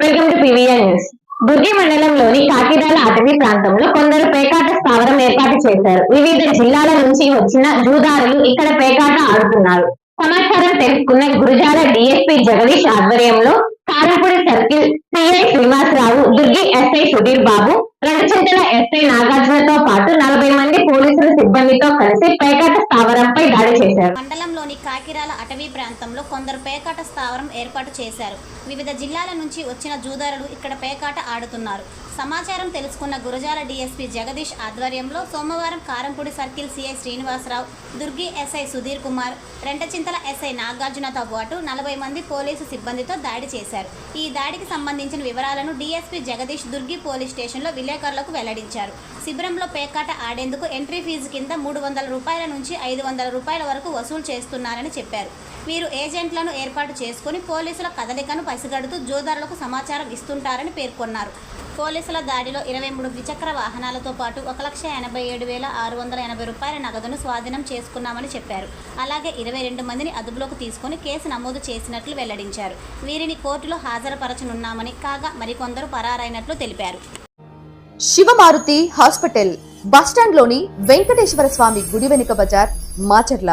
Welcome to PVN news Durgi మండలంలోని కాకినాడ అటవీ ప్రాంతంలో కొందరు పేకాట స్థావరం ఏర్పాటు చేశారు. వివిధ జిల్లాల నుంచి వచ్చిన జూదారులు ఇక్కడ పేకాట ఆడుతున్నారు. సమాచారం తెలుసుకున్న గురుజాల డిఎస్పీ జగదీష్ ఆధ్వర్యంలో Karampudi circle CI Srinivasarao Durgi SI Sudhir Babu Rentachintala SI నాగార్జునతో పాటు నలభై మంది పోలీసుల సిబ్బందితో కలిసి పేకాట స్థావరంపై దాడి చేశారు. కాకిరాల అటవీ ప్రాంతంలో కొందరు పేకాట స్థావరం ఏర్పాటు చేశారు. వివిధ జిల్లాల నుంచి వచ్చిన జూదారులు ఇక్కడ పేకాట ఆడుతున్నారు. సమాచారం తెలుసుకున్న గురజాల డీఎస్పీ జగదీష్ ఆధ్వర్యంలో సోమవారం Karampudi circle CI Srinivasarao Durgi SI Sudhir Kumar Rentachintala SI నాగార్జునతో పాటు నలభై మంది పోలీసు సిబ్బందితో దాడి చేశారు. ఈ దాడికి సంబంధించిన వివరాలను డీఎస్పీ జగదీష్ దుర్గి పోలీస్ స్టేషన్లో విలేకరులకు వెల్లడించారు. శిబిరంలో పేకాట ఆడేందుకు ఎంట్రీ ఫీజు కింద మూడు వందల రూపాయల నుంచి ఐదు వందల రూపాయల వరకు వసూలు చేస్తున్నారు. చేస్తున్నారని చెప్పారు. వీరు ఏజెంట్లను ఏర్పాటు చేసుకుని పోలీసుల కదలికను పసిగడుతూ జోదారులకు సమాచారం ఇస్తుంటారని పేర్కొన్నారు. పోలీసుల దాడిలో ఇరవై మూడు ద్విచక్ర వాహనాలతో పాటు ఒక లక్ష ఎనభై ఏడు వేల ఆరు వందల ఎనభై రూపాయల నగదును స్వాధీనం చేసుకున్నామని చెప్పారు. అలాగే ఇరవై రెండు మందిని అదుపులోకి తీసుకుని కేసు నమోదు చేసినట్లు వెల్లడించారు. వీరిని కోర్టులో హాజరుపరచనున్నామని కాగా మరికొందరు పరారైనట్లు తెలిపారు. శివమారుతి హాస్పిటల్ బస్టాండ్లోని వెంకటేశ్వర స్వామి గుడి వెనుక బజార్ మాచర్ల.